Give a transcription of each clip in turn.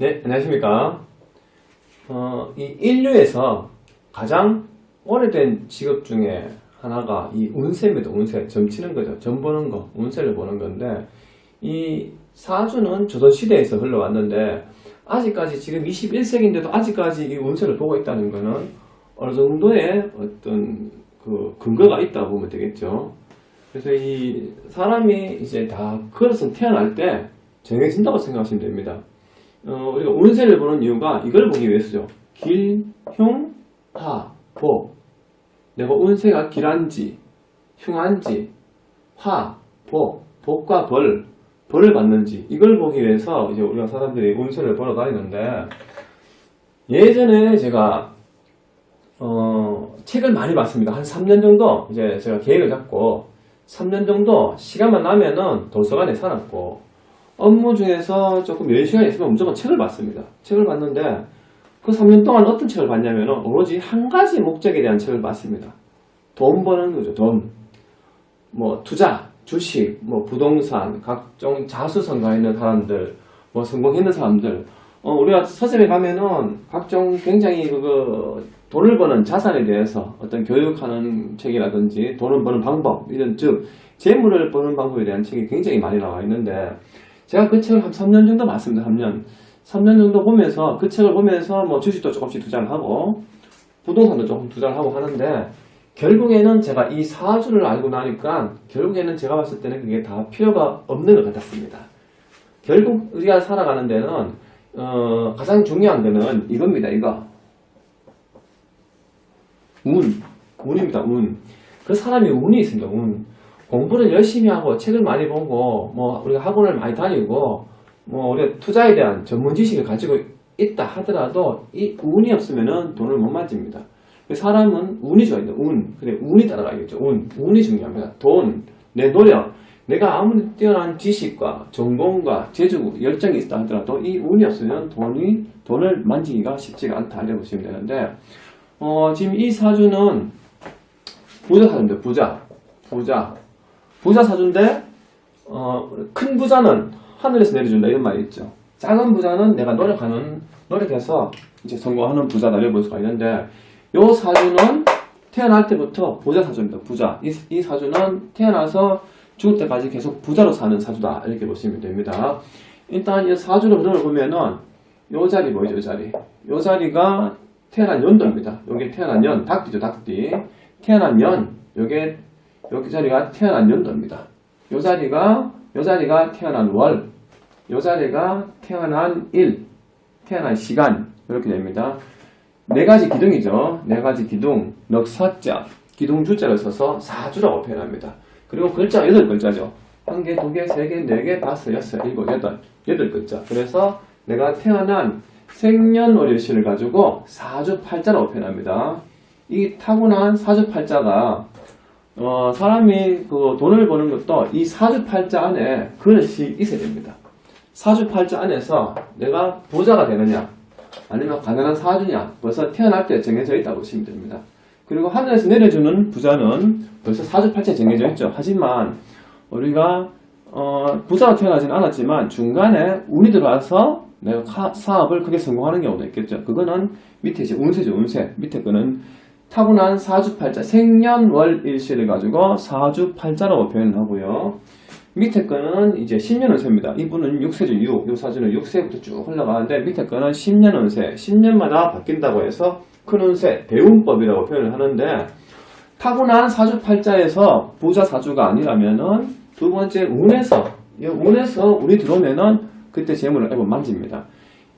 네, 안녕하십니까. 어, 이 인류에서 가장 오래된 직업 중에 하나가 이 운세입니다. 운세. 점 치는 거죠. 점 보는 거. 운세를 보는 건데, 이 사주는 조선시대에서 흘러왔는데, 아직까지 지금 21세기인데도 아직까지 이 운세를 보고 있다는 거는 어느 정도의 어떤 그 근거가 있다고 보면 되겠죠. 그래서 이 사람이 이제 다 그것은 태어날 때 정해진다고 생각하시면 됩니다. 어, 우리가 운세를 보는 이유가 이걸 보기 위해서죠. 길, 흉, 화, 복. 내가 운세가 길한지, 흉한지, 화, 복, 복과 벌, 벌을 받는지 이걸 보기 위해서 이제 우리가 사람들이 운세를 보러 다니는데 예전에 제가 어, 책을 많이 봤습니다. 한 3년 정도 이제 제가 계획을 잡고 3년 정도 시간만 나면은 도서관에 살았고 업무 중에서 조금 여유 시간이 있으면 무조건 책을 봤습니다. 책을 봤는데 그 3년 동안 어떤 책을 봤냐면 오로지 한 가지 목적에 대한 책을 봤습니다. 돈 버는 거죠. 돈. 뭐 투자, 주식, 뭐 부동산, 각종 자수성가 있는 사람들, 뭐 성공했는 사람들. 어, 우리가 서점에 가면은 각종 굉장히 그 돈을 버는 자산에 대해서 어떤 교육하는 책이라든지 돈을 버는 방법 이런 즉 재물을 버는 방법에 대한 책이 굉장히 많이 나와 있는데 제가 그 책을 한 3년 정도 봤습니다. 3년. 3년 정도 보면서 그 책을 보면서 뭐 주식도 조금씩 투자를 하고 부동산도 조금 투자를 하고 하는데 결국에는 제가 이 사주를 알고 나니까 결국에는 제가 봤을 때는 그게 다 필요가 없는 것 같았습니다. 결국 우리가 살아가는 데는 어, 가장 중요한 거는 이겁니다. 이거 운, 운입니다. 운. 그 사람이 운이 있습니다. 운. 공부를 열심히 하고 책을 많이 보고 뭐 우리가 학원을 많이 다니고 뭐 우리가 투자에 대한 전문 지식을 가지고 있다 하더라도 이 운이 없으면은 돈을 못 만집니다. 사람은 운이 좋아야 돼요. 운. 그래 운이 따라가야겠죠. 운. 운이 중요합니다. 돈, 내 노력. 내가 아무리 뛰어난 지식과 전공과 재주, 열정이 있다 하더라도 이 운이 없으면 돈이 돈을 만지기가 쉽지가 않다 이렇게 보시면 되는데 어, 지금 이 사주는 부자 사주인데 부자, 부자, 부자 사주인데 어, 큰 부자는 하늘에서 내려준다 이런 말이 있죠. 작은 부자는 내가 노력하는 노력해서 이제 성공하는 부자다 이렇게 볼 수가 있는데 요 사주는 태어날 때부터 부자 사주입니다. 부자. 이, 이 사주는 태어나서 죽을 때까지 계속 부자로 사는 사주다 이렇게 보시면 됩니다. 일단 이 사주를 흐름을 보면은 요 자리 뭐죠? 요 자리. 요 자리가 태어난 연도입니다. 여기 태어난 연, 닭띠죠, 닭띠. 태어난 연, 요게, 여기 자리가 태어난 연도입니다. 요 자리가, 요 자리가 태어난 월, 요 자리가 태어난 일, 태어난 시간, 이렇게 됩니다. 네 가지 기둥이죠. 네 가지 기둥, 넉사자, 기둥 주자를 써서 사주라고 표현합니다. 그리고 글자가 여덟 글자죠. 한 개, 두 개, 세 개, 네 개, 다섯, 여섯, 일곱, 여덟, 여덟 글자. 그래서 내가 태어난 생년월일신을 가지고 사주팔자라고 표현합니다. 이 타고난 사주팔자가 어, 사람이 그 돈을 버는 것도 이 사주팔자 안에 그릇이 있어야 됩니다. 사주팔자 안에서 내가 부자가 되느냐 아니면 가난한 사주냐 벌써 태어날 때 정해져 있다고 보시면 됩니다. 그리고 하늘에서 내려주는 부자는 벌써 사주팔자에 정해져 있죠. 하지만 우리가 어, 부자가 태어나진 않았지만 중간에 운이 들어와서 내가 카- 사업을 크게 성공하는 경우도 있겠죠. 그거는 밑에 이제 운세죠, 운세. 밑에 거는 타고난 사주팔자, 생년월일시를 가지고 사주팔자라고 표현을 하고요. 밑에 거는 이제 10년 운세입니다. 이분은 6세죠, 6. 요 사주는 6세부터 쭉 흘러가는데 밑에 거는 10년 운세, 10년마다 바뀐다고 해서 큰 운세, 배운법이라고 표현을 하는데 타고난 사주팔자에서 부자 사주가 아니라면은 두 번째 운에서 이 운에서 운이 들어오면은 그때 재물을 애번 만집니다.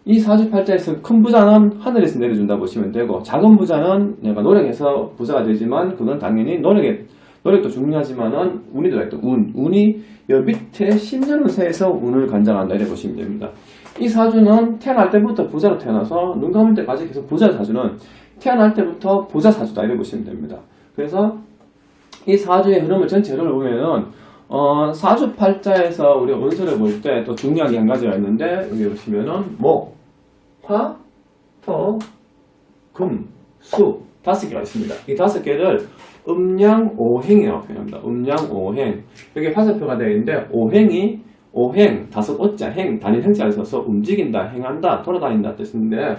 이 사주팔자에서 큰 부자는 하늘에서 내려준다 보시면 되고 작은 부자는 내가 노력해서 부자가 되지만 그건 당연히 노력에 노력도 중요하지만은 운이 들어있다. 운 운이 여 밑에 10년 운세에서 운을 관장한다 이렇게 보시면 됩니다. 이 사주는 태어날 때부터 부자로 태어나서 눈 감을 때까지 계속 부자 사주는 태어날 때부터 부자 사주다 이렇게 보시면 됩니다. 그래서 이 사주의 흐름을 전체 흐름을 보면은 어, 사주팔자에서 우리가 운세를 볼 때 또 중요한 게 한 가지가 있는데 여기 보시면은 목, 화, 토, 금, 수 다섯 개가 있습니다. 이 다섯 개를 음양오행이라고 표현합니다. 음양오행 여기 화살표가 되어 있는데 오행이 오행, 다섯 오자, 행, 단일 행자를 써서 움직인다, 행한다, 돌아다닌다 뜻인데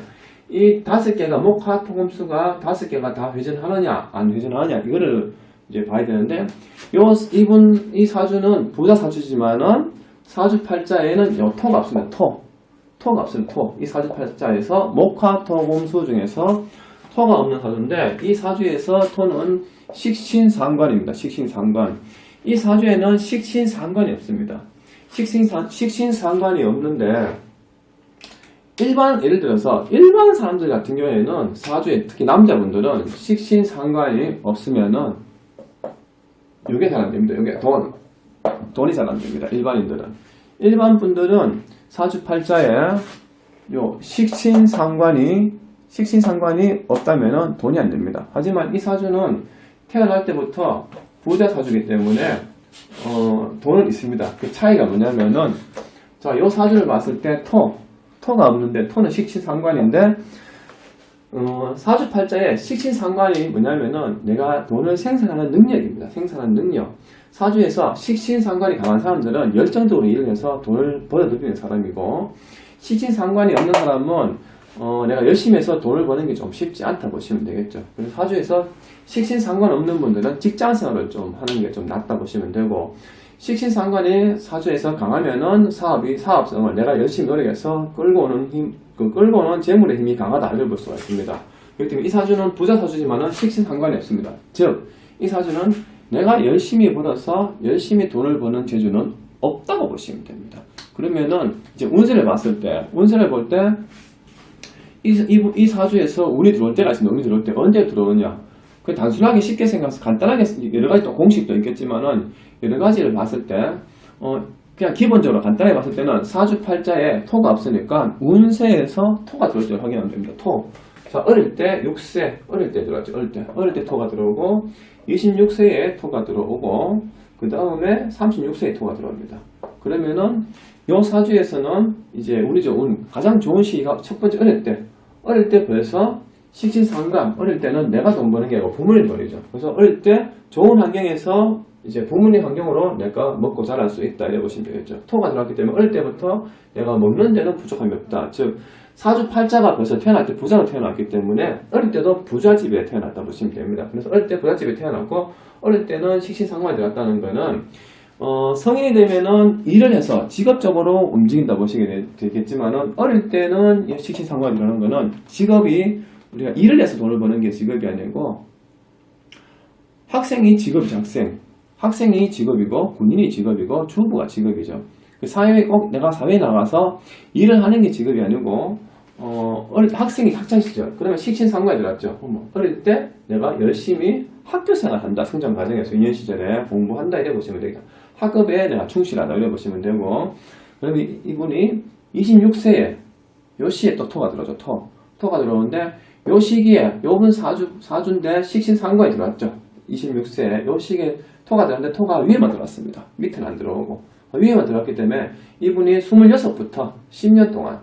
이 다섯 개가 목화 토금수가 다섯 개가 다 회전하느냐, 안 회전하느냐 이거를 이제 봐야 되는데 요 이분 이 사주는 부자 사주지만은 사주 팔자에는 요 토가 없습니다. 토. 토가 없습니다. 토. 이 사주 팔자에서 목화 토금수 중에서 토가 없는 사주인데 이 사주에서 토는 식신상관입니다. 식신상관. 이 사주에는 식신상관이 없습니다. 식신상, 식신상관이 없는데 일반 예를 들어서 일반 사람들 같은 경우에는 사주에 특히 남자분들은 식신상관이 없으면은 요게 잘 안 됩니다. 요게 돈 돈이 잘 안 됩니다. 일반인들은 일반 분들은 사주 팔자에 요 식신 상관이 식신 상관이 없다면은 돈이 안 됩니다. 하지만 이 사주는 태어날 때부터 부자 사주기 때문에 어, 돈은 있습니다. 그 차이가 뭐냐면은 자, 요 사주를 봤을 때 토, 토가 없는데 토는 식신 상관인데 어, 사주 팔자에 식신상관이 뭐냐면은 내가 돈을 생산하는 능력입니다. 생산하는 능력. 사주에서 식신상관이 강한 사람들은 열정적으로 일을 해서 돈을 벌어들이는 사람이고 식신상관이 없는 사람은 어, 내가 열심히 해서 돈을 버는 게 좀 쉽지 않다 보시면 되겠죠. 그래서 사주에서 식신 상관 없는 분들은 직장 생활을 좀 하는 게 좀 낫다 보시면 되고 식신상관이 사주에서 강하면은 사업이 사업성을 내가 열심히 노력해서 끌고 오는 힘, 그 끌고 오는 재물의 힘이 강하다 이걸 볼 수가 있습니다. 그렇기 때문에 이 사주는 부자 사주지만은 식신상관이 없습니다. 즉, 이 사주는 내가 열심히 벌어서 열심히 돈을 버는 재주는 없다고 보시면 됩니다. 그러면은 이제 운세를 봤을 때, 운세를 볼 때 이, 이, 이 사주에서 운이 들어올 때가 있습니다. 운이 들어올 때 언제 들어오냐? 그 단순하게 쉽게 생각해서 간단하게 여러 가지 또 공식도 있겠지만은 여러 가지를 봤을 때 어, 그냥 기본적으로 간단하게 봤을 때는 사주 팔자에 토가 없으니까 운세에서 토가 들어올 때 확인하면 됩니다. 토. 자, 어릴 때 6세, 어릴 때 들어왔죠. 어릴 때. 어릴 때 토가 들어오고 26세에 토가 들어오고 그 다음에 36세에 토가 들어옵니다. 그러면은 요 사주에서는 이제 우리 운 가장 좋은 시기가 첫 번째 어릴 때. 어릴 때 벌써 식신상관 어릴 때는 내가 돈 버는 게 아니고 부모님 돈이죠. 그래서 어릴 때 좋은 환경에서 이제 부모님 환경으로 내가 먹고 자랄 수 있다 이래 보시면 되겠죠. 토가 들어왔기 때문에 어릴 때부터 내가 먹는 데는 부족함이 없다. 즉 사주 팔자가 벌써 태어날 때 부자로 태어났기 때문에 어릴 때도 부자 집에 태어났다 보시면 됩니다. 그래서 어릴 때 부자 집에 태어났고 어릴 때는 식신상관이 들어갔다는 거는 어, 성인이 되면은 일을 해서 직업적으로 움직인다 보시게 되- 되겠지만은 어릴 때는 이 식신상관이 들어가는 거는 직업이 우리가 일을 해서 돈을 버는 게 직업이 아니고 학생이 직업이죠 학생. 학생이 직업이고 군인이 직업이고 주부가 직업이죠. 그 사회에 꼭 내가 사회에 나가서 일을 하는 게 직업이 아니고 어, 어릴 때 학생이 학창 시절 그러면 식신상관이 들어갔죠. 어머, 어릴 때 내가 열심히 학교 생활 한다 성장 과정에서 유년 시절에 공부한다 이래 보시면 되겠다. 학업에 내가 충실하다 이래 보시면 되고. 그러면 이- 이분이 26세에 요 시에 또 토가 들어오죠 토 토가 들어오는데 요 시기에 요분 사주 사주인데 식신상관이 들어왔죠 26세 요 시기에 토가 들어왔는데 토가 위에만 들어왔습니다 밑에는 안 들어오고 위에만 들어왔기 때문에 이분이 26부터 10년 동안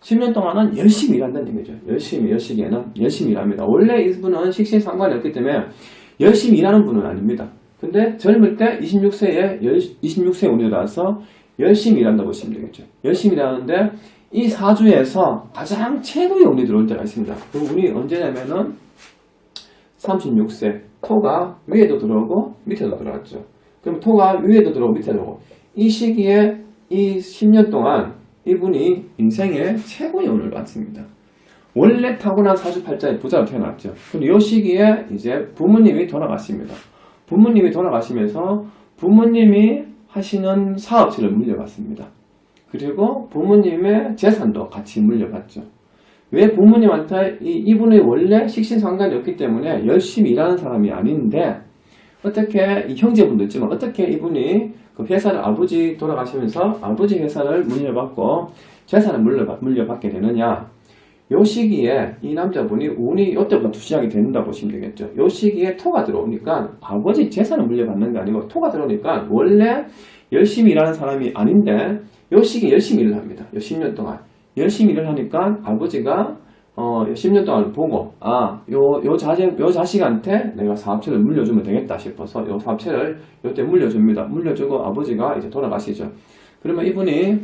10년 동안은 열심히 일한다는 얘기죠. 열심히, 열 시기에는 열심히 일합니다. 원래 이분은 식신 상관이 없기 때문에 열심히 일하는 분은 아닙니다. 근데 젊을 때 26세에, 26세에 운이 들어와서 열심히 일한다 보시면 되겠죠. 열심히 일하는데 이 사주에서 가장 최고의 운이 들어올 때가 있습니다. 그 운이 언제냐면은 36세, 토가 위에도 들어오고 밑에도 들어왔죠. 그럼 토가 위에도 들어오고 밑에도 들어오고 이 시기에 이 10년 동안 이분이 인생의 최고의 운을 받습니다. 원래 타고난 사주팔자의 부자로 태어났죠. 근데 이 시기에 이제 부모님이 돌아가십니다. 부모님이 돌아가시면서 부모님이 하시는 사업체를 물려받습니다. 그리고 부모님의 재산도 같이 물려받죠. 왜 부모님한테 이, 이분의 원래 식신상관이 없기 때문에 열심히 일하는 사람이 아닌데 어떻게 이 형제분도 있지만 어떻게 이분이 그 회사를 아버지 돌아가시면서 아버지 회사를 물려받고 재산을 물려받, 물려받게 되느냐 요 시기에 이 남자분이 운이 이때부터 시작이 된다 보시면 되겠죠 요 시기에 토가 들어오니까 아버지 재산을 물려받는 게 아니고 토가 들어오니까 원래 열심히 일하는 사람이 아닌데 요 시기에 열심히 일을 합니다 요 10년 동안 열심히 일을 하니까 아버지가 어, 10년 동안 보고, 아, 요, 요 자제, 요 자식한테 내가 사업체를 물려주면 되겠다 싶어서 요 사업체를 요때 물려줍니다. 물려주고 아버지가 이제 돌아가시죠. 그러면 이분이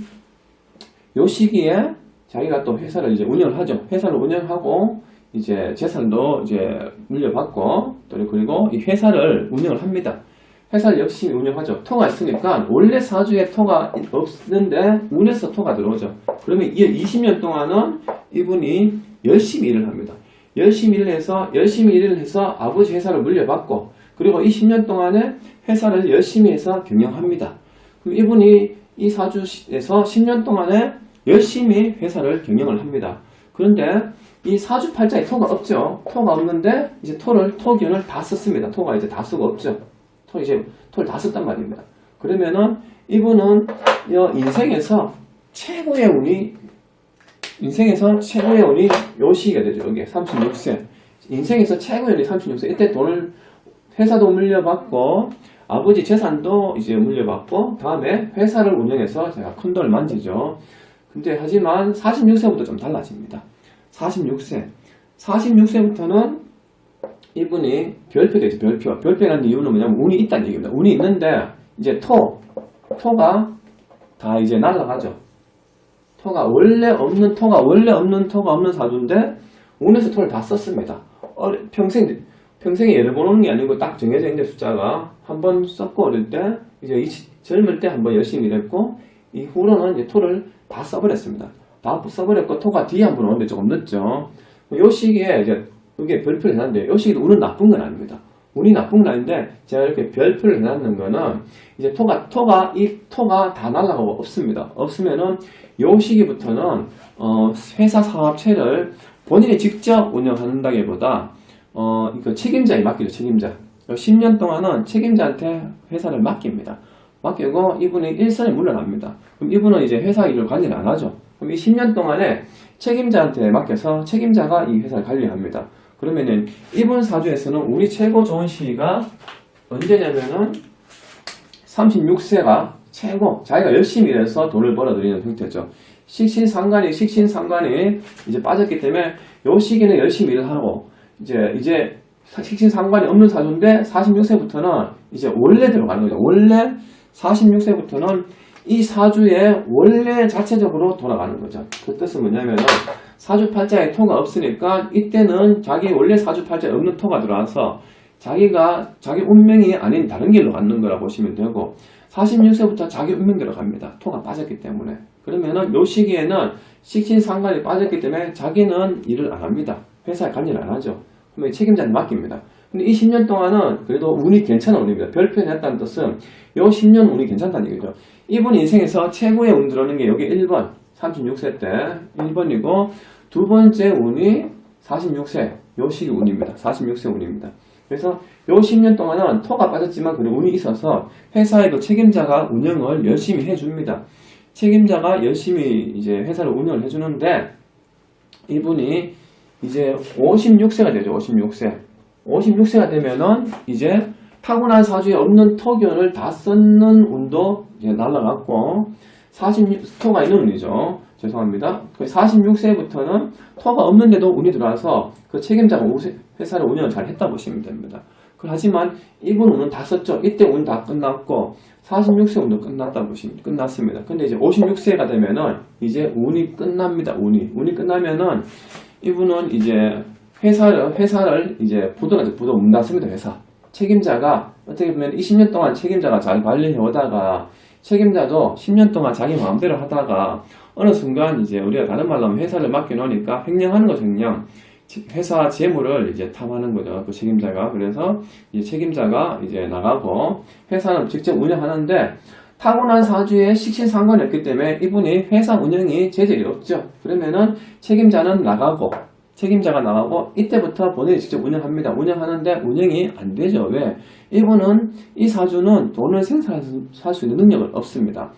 요 시기에 자기가 또 회사를 이제 운영을 하죠. 회사를 운영하고 이제 재산도 이제 물려받고 또 그리고 이 회사를 운영을 합니다. 회사를 열심히 운영하죠. 토가 있으니까 원래 사주에 토가 없는데 운에서 토가 들어오죠. 그러면 이 20년 동안은 이분이 열심히 일을 합니다. 열심히 일을 해서 열심히 일을 해서 아버지 회사를 물려받고 그리고 이 10년 동안에 회사를 열심히 해서 경영합니다. 그럼 이분이 이 사주에서 10년 동안에 열심히 회사를 경영을 합니다. 그런데 이 사주 팔자에 토가 없죠. 토가 없는데 이제 토를 토기운을 다 썼습니다. 토가 이제 다 쓰고 없죠. 토 이제 토를 다 썼단 말입니다. 그러면은 이분은 이 인생에서 최고의 운이 인생에서 최고의 운이 요 시기가 되죠. 여기 36세. 인생에서 최고의 운이 36세. 이때 돈을 회사도 물려받고 아버지 재산도 이제 물려받고 다음에 회사를 운영해서 제가 큰 돈을 만지죠. 근데 하지만 46세부터 좀 달라집니다. 46세. 46세부터는 이분이 별표 되죠. 별표. 별표라는 이유는 뭐냐면 운이 있다는 얘기입니다. 운이 있는데 이제 토, 토가 다 이제 날아가죠. 토가 원래 없는 토가 원래 없는 토가 없는 사주인데 운에서 토를 다 썼습니다. 어려- 평생 평생에 예를 보는 게 아니고 딱 정해져 있는데 숫자가 한 번 썼고 어릴 때 이제 젊을 때 한 번 열심히 일했고 이후로는 이제 토를 다 써버렸습니다. 다 써버렸고 토가 뒤에 한 번 오는데 조금 늦죠. 요 시기에 이제 이게 별표를 해놨는데 요 시기도 운은 나쁜 건 아닙니다. 운이 나쁜 건 아닌데 제가 이렇게 별표를 해놨는 거는 이제 토가 토가 이 토가 다 날아가고 없습니다. 없으면은 요 시기부터는 어, 회사 사업체를 본인이 직접 운영한다기보다 어, 이거 책임자에 맡기죠, 책임자. 10년 동안은 책임자한테 회사를 맡깁니다. 맡기고 이분이 일선에 물러납니다. 그럼 이분은 이제 회사 일을 관리를 안 하죠. 그럼 이 10년 동안에 책임자한테 맡겨서 책임자가 이 회사를 관리합니다. 그러면은 이분 사주에서는 우리 최고 좋은 시기가 언제냐면은 36세가 최고 자기가 열심히 일해서 돈을 벌어들이는 형태죠. 식신상관이 식신상관이 이제 빠졌기 때문에 요 시기는 열심히 일을 하고 이제 이제 식신상관이 없는 사주인데 46세부터는 이제 원래 들어가는 거죠. 원래 46세부터는 이 사주의 원래 자체적으로 돌아가는 거죠. 그 뜻은 뭐냐면은 사주 팔자에 토가 없으니까 이때는 자기 원래 사주 팔자에 없는 토가 들어와서 자기가 자기 운명이 아닌 다른 길로 가는 거라 보시면 되고 46세부터 자기 운명대로 갑니다. 토가 빠졌기 때문에. 그러면은 요 시기에는 식신상관이 빠졌기 때문에 자기는 일을 안 합니다. 회사에 관여를 안 하죠. 그러면 책임자는 맡깁니다. 근데 이 10년 동안은 그래도 운이 괜찮은 운입니다. 별표에 냈다는 뜻은 요 10년 운이 괜찮다는 얘기죠. 이분 인생에서 최고의 운 들어오는 게 여기 1번, 36세 때 1번이고 두 번째 운이 46세, 요 시기 운입니다. 46세 운입니다. 그래서 요 10년 동안은 토가 빠졌지만 그래도 운이 있어서 회사에도 책임자가 운영을 열심히 해줍니다. 책임자가 열심히 이제 회사를 운영을 해주는데 이분이 이제 56세가 되죠. 56세. 56세가 되면은 이제 타고난 사주에 없는 토견을 다 썼는 운도 이제 날라갔고 46 토가 있는 운이죠. 죄송합니다. 46세부터는 토가 없는데도 운이 들어와서 그 책임자가 회사를 운영을 잘 했다 보시면 됩니다. 그 하지만 이분 운은 다 썼죠. 이때 운 다 끝났고 46세 운도 끝났다 보시면 끝났습니다. 근데 이제 56세가 되면은 이제 운이 끝납니다. 운이 운이 끝나면은 이분은 이제 회사를 회사를 이제 부도가 부도 문 닫습니다. 회사 책임자가 어떻게 보면 20년 동안 책임자가 잘 관리해 오다가 책임자도 10년 동안 자기 마음대로 하다가 어느 순간 이제 우리가 다른 말로 하면 회사를 맡겨놓으니까 횡령하는 거죠, 횡령. 회사 재물을 이제 탐하는 거죠, 그 책임자가. 그래서 이제 책임자가 이제 나가고 회사는 직접 운영하는데 타고난 사주에 식신 상관이 없기 때문에 이분이 회사 운영이 재질이 없죠. 그러면은 책임자는 나가고 책임자가 나가고 이때부터 본인이 직접 운영합니다. 운영하는데 운영이 안 되죠. 왜? 이분은 이 사주는 돈을 생산할 수 있는 능력은 없습니다.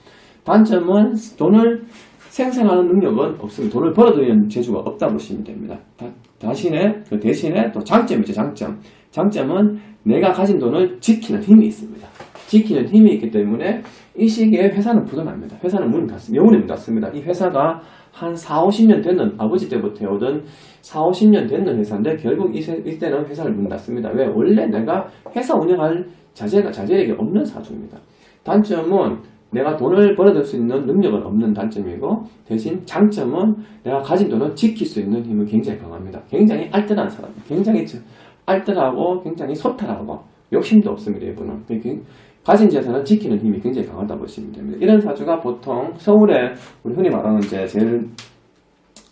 단점은 돈을 생산하는 능력은 없습니다. 돈을 벌어들이는 재주가 없다 보시면 됩니다. 다, 대신에 그 대신에 또 장점이 있죠. 장점. 장점은 내가 가진 돈을 지키는 힘이 있습니다. 지키는 힘이 있기 때문에 이 시기에 회사는 부도납니다. 회사는 문을 닫습니다. 영원히 문 닫습니다. 이 회사가 한 4, 50년 됐는 아버지 때부터 해오던 4, 50년 됐는 회사인데 결국 이때는 회사를 문 닫습니다. 왜? 원래 내가 회사 운영할 자재가 자재력이 없는 사주입니다. 단점은 내가 돈을 벌어들 수 있는 능력은 없는 단점이고 대신 장점은 내가 가진 돈을 지킬 수 있는 힘은 굉장히 강합니다. 굉장히 알뜰한 사람, 굉장히 저- 알뜰하고 굉장히 소탈하고 욕심도 없습니다. 이분은 이렇게 가진 재산을 지키는 힘이 굉장히 강하다 보시면 됩니다. 이런 사주가 보통 서울에 우리 흔히 말하는 이제 제일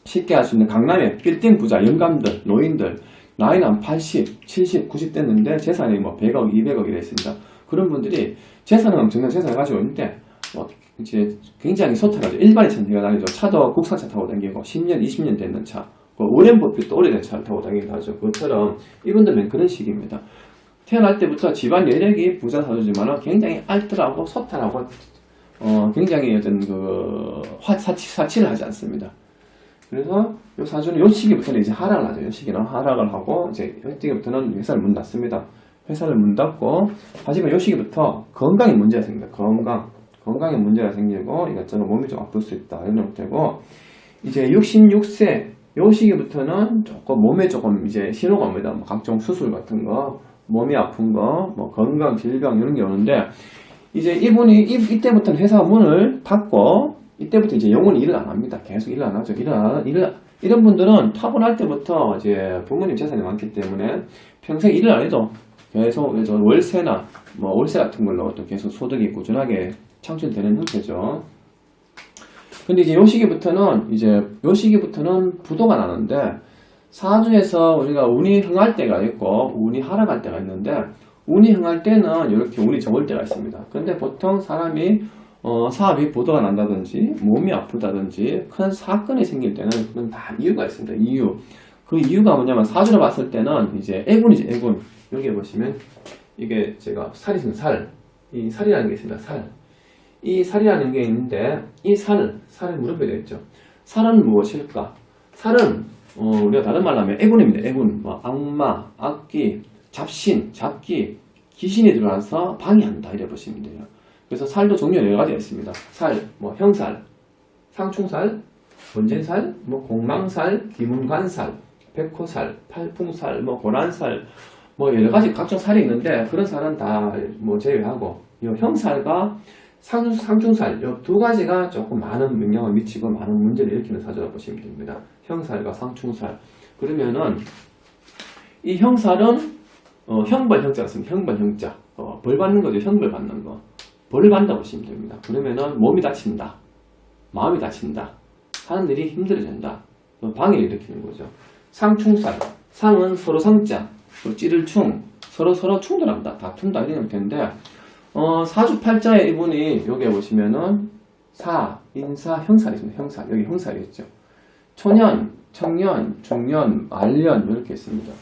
쉽게 할 수 있는 강남의 빌딩 부자, 영감들, 노인들 나이는 한 80, 70, 90 됐는데 재산이 뭐 100억, 200억 이래 있습니다. 그런 분들이 재산은 엄청난 재산을 가지고 있는데 뭐 이제 굉장히 소탈하죠. 일반인처럼 제가 다니죠. 차도 국산차 타고 다니고 10년, 20년 됐는 차. 그 오랜 버핏도 오래된 차를 타고 다니기도 하죠. 그것처럼 이분들은 그런 식입니다. 태어날 때부터 집안 내력이 부자 사주지만 굉장히 알뜰하고 소탈하고 어, 굉장히 어떤 그 화, 사치, 사치를 하지 않습니다. 그래서 이 사주는 요 시기부터는 이제 하락을 하죠. 요 시기는 하락을 하고 이제 요 시기부터는 회사를 문 닫습니다. 회사를 문 닫고 하지만 요 시기부터 건강에 문제가 생깁니다. 건강 건강에 문제가 생기고 이것저것 몸이 좀 아플 수 있다 이런 형태고 이제 66세 요 시기부터는 조금 몸에 조금 이제 신호가 옵니다. 뭐 각종 수술 같은 거, 몸이 아픈 거, 뭐 건강 질병 이런 게 오는데 이제 이분이 이, 이때부터는 회사 문을 닫고 이때부터 이제 영원히 일을 안 합니다. 계속 일을 안 하죠. 일을 안, 일을, 이런 분들은 타고날 때부터 이제 부모님 재산이 많기 때문에 평생 일을 안 해도 계속 월세나 뭐 월세 같은 걸로 또 계속 소득이 꾸준하게 창출되는 형태죠. 근데 이제 요 시기부터는 이제 요 시기부터는 부도가 나는데 사주에서 우리가 운이 흥할 때가 있고 운이 하락할 때가 있는데 운이 흥할 때는 이렇게 운이 좋을 때가 있습니다. 그런데 보통 사람이 어, 사업이 부도가 난다든지 몸이 아프다든지 큰 사건이 생길 때는 그건 다 이유가 있습니다. 이유. 그 이유가 뭐냐면 사주로 봤을 때는 이제 애군이죠. 애군. 여기 보시면 이게 제가 살이 있습니다. 살. 이 살이라는 게 있습니다. 살. 이 살이라는 게 있는데 이 살, 살을 무릎에 되어 있죠. 살은 무엇일까? 살은 어, 우리가 다른 말로 하면 애군입니다. 애군. 뭐 악마, 악기, 잡신, 잡기, 귀신이 들어와서 방해한다 이래 보시면 돼요. 그래서 살도 종류가 여러 가지가 있습니다. 살, 뭐 형살, 상충살, 본진살, 뭐 공망살, 기문관살, 백호살, 팔풍살, 뭐 고란살, 뭐 여러 가지 각종 살이 있는데 그런 살은 다 뭐 제외하고 이 형살과 상, 상중살 이 두 가지가 조금 많은 영향을 미치고 많은 문제를 일으키는 사주라 보시면 됩니다. 형살과 상충살 그러면은 이 형살은 어, 형벌 형자가 있습니다. 형벌 형자 어, 벌 받는 거죠. 형벌 받는 거 벌을 받는다 보시면 됩니다. 그러면은 몸이 다친다, 마음이 다친다, 하는 일이 힘들어진다, 어, 방해를 일으키는 거죠. 상충살 상은 서로 상자 또 찌를 충 서로 서로 충돌한다, 다툰다 이런 형태인데 어, 사주팔자에 이분이 여기 보시면은 사, 인사, 형살이 있습니다. 형살 여기 형살이 있죠. 초년, 청년, 중년, 말년 이렇게 있습니다.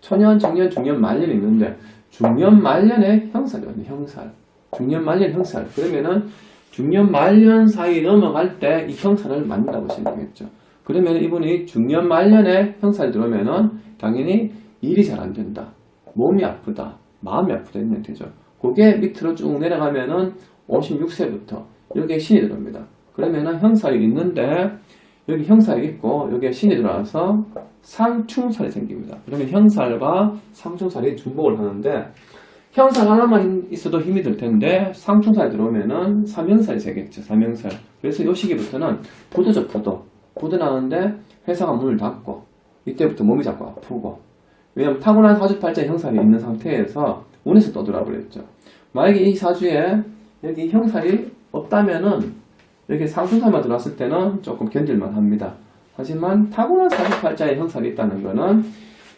초년, 청년, 중년, 말년이 있는데 중년, 말년에 있는 형살. 중년, 말년, 형살. 그러면은 중년, 말년 사이 넘어갈 때 이 형살을 만든다고 보시면 되겠죠. 그러면 이분이 중년, 말년에 형살이 들어오면은 당연히 일이 잘 안 된다. 몸이 아프다. 마음이 아프다 이런 형태죠. 그게 밑으로 쭉 내려가면은 56세부터 여기에 신이 들어옵니다. 그러면은 형살이 있는데 여기 형살이 있고 여기에 신이 들어와서 상충살이 생깁니다. 그러면 형살과 상충살이 중복을 하는데 형살 하나만 있어도 힘이 들 텐데 상충살이 들어오면은 삼형살이 되겠죠. 삼형살. 그래서 이 시기부터는 부도죠, 부도. 부도 나는데 회사가 문을 닫고 이때부터 몸이 자꾸 아프고 왜냐면 타고난 사주팔자 형살이 있는 상태에서 운에서 떠들어 버렸죠. 만약에 이 사주에 여기 형살이 없다면은 여기 상승살만 들어왔을 때는 조금 견딜만 합니다. 하지만 타고난 사주팔자에 형살이 있다는 거는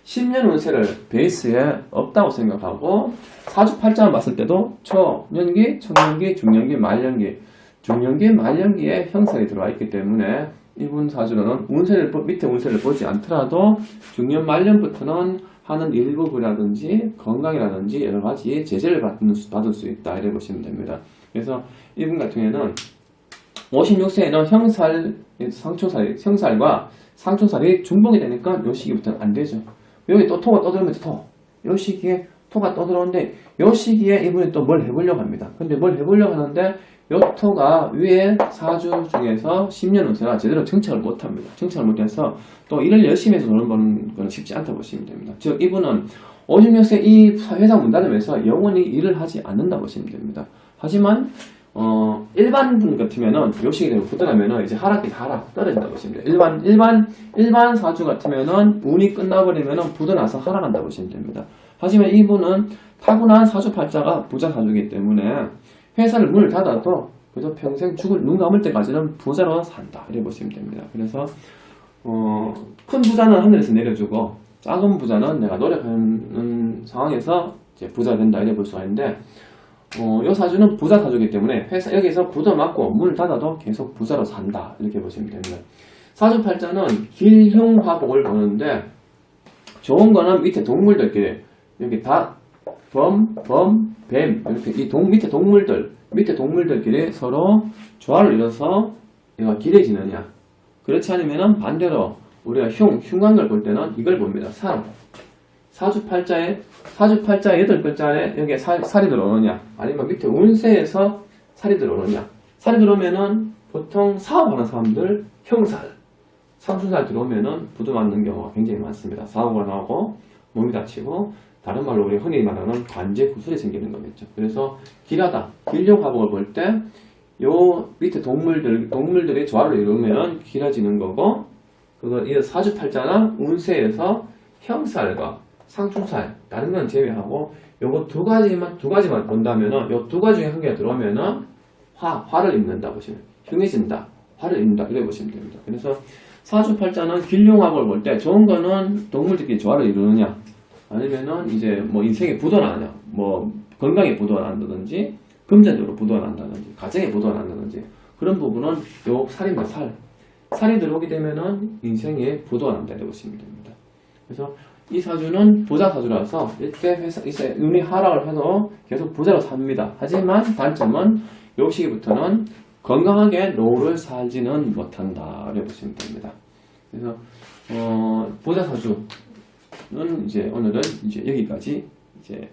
10년 운세를 베이스에 없다고 생각하고 사주팔자만 봤을 때도 초년기, 청년기, 중년기, 말년기 중년기, 말년기에 형살이 들어와 있기 때문에 이분 사주는 운세를 보- 밑에 운세를 보지 않더라도 중년 말년부터는 하는 일부분이라든지 건강이라든지 여러 가지 제재를 받는 수- 받을 수 있다 이래 보시면 됩니다. 그래서 이분 같은 경우에는 56세에는 형살, 상충살, 형살과 상충살이 중복이 되니까 요 시기부터는 안 되죠. 여기 또 토가 떠들면서 토. 요 시기에 토가 떠들어오는데 요 시기에 이분이 또 뭘 해보려고 합니다. 근데 뭘 해보려고 하는데 요 토가 위에 사주 중에서 10년 운세가 제대로 정착을 못합니다. 정착을 못해서 또 일을 열심히 해서 돈을 버는 건 쉽지 않다고 보시면 됩니다. 즉 이분은 56세 이 회사 문 닫으면서 영원히 일을 하지 않는다 보시면 됩니다. 하지만 어, 일반 분 같으면은 요 시기에 되면 붙어가면은 이제 하락이 하락 떨어진다 보시면 돼요. 일반 일반 일반 사주 같으면은 운이 끝나버리면은 붙어나서 하락한다 보시면 됩니다. 하지만 이분은 타고난 사주 팔자가 부자 사주이기 때문에 회사를 문을 닫아도 그저 평생 죽을 눈 감을 때까지는 부자로 산다 이렇게 보시면 됩니다. 그래서 어, 큰 부자는 하늘에서 내려주고 작은 부자는 내가 노력하는 상황에서 이제 부자가 된다 이렇게 볼 수가 있는데 어, 이 사주는 부자 사주이기 때문에 회사 여기서 굳어 맞고 문을 닫아도 계속 부자로 산다 이렇게 보시면 됩니다. 사주 팔자는 길흉화복을 보는데 좋은 거는 밑에 동물들끼리 여기 닭, 범, 범, 뱀 이렇게 이 동, 밑에 동물들 밑에 동물들끼리 서로 조화를 이뤄서 얘가 길해지느냐 그렇지 않으면 반대로 우리가 흉, 흉한 걸 볼 때는 이걸 봅니다. 살. 사주팔자에 사주팔자 여덟 글자에 여기에 살, 살이 들어오느냐 아니면 밑에 운세에서 살이 들어오느냐 살이 들어오면은 보통 사업하는 사람들 형살 상순살 들어오면은 부도 맞는 경우가 굉장히 많습니다. 사고가 나고 몸이 다치고 다른 말로 우리 흔히 말하는 관제 구술이 생기는 거겠죠. 그래서 길하다 길력 화복을 볼 때 요 밑에 동물들 동물들이 조화를 이루면 길어지는 거고 그거 이 사주팔자나 운세에서 형살과 상충살 다른 건 제외하고 요거 두 가지만 두 가지만 본다면은 요 두 가지 중에 한 개가 들어오면은 화 화를 입는다 보시면 흉해진다 화를 입는다 이렇게 보시면 됩니다. 그래서 사주팔자는 길룡합을 볼 때 좋은 거는 동물들끼리 조화를 이루느냐 아니면은 이제 뭐 인생에 부도가 나냐 뭐 건강에 부도가 난다든지 금전적으로 부도가 난다든지 가정에 부도가 난다든지 그런 부분은 요 살입니다 살 살이 들어오게 되면은 인생에 이렇게 보시면 됩니다. 그래서 이 사주는 부자 사주라서 이때 회사 이때 운이 하락을 해도 계속 부자로 삽니다. 하지만 단점은 요 시기부터는 건강하게 노후를 살지는 못한다 이렇게 보시면 됩니다. 그래서 어, 부자 사주는 이제 오늘은 이제 여기까지 이제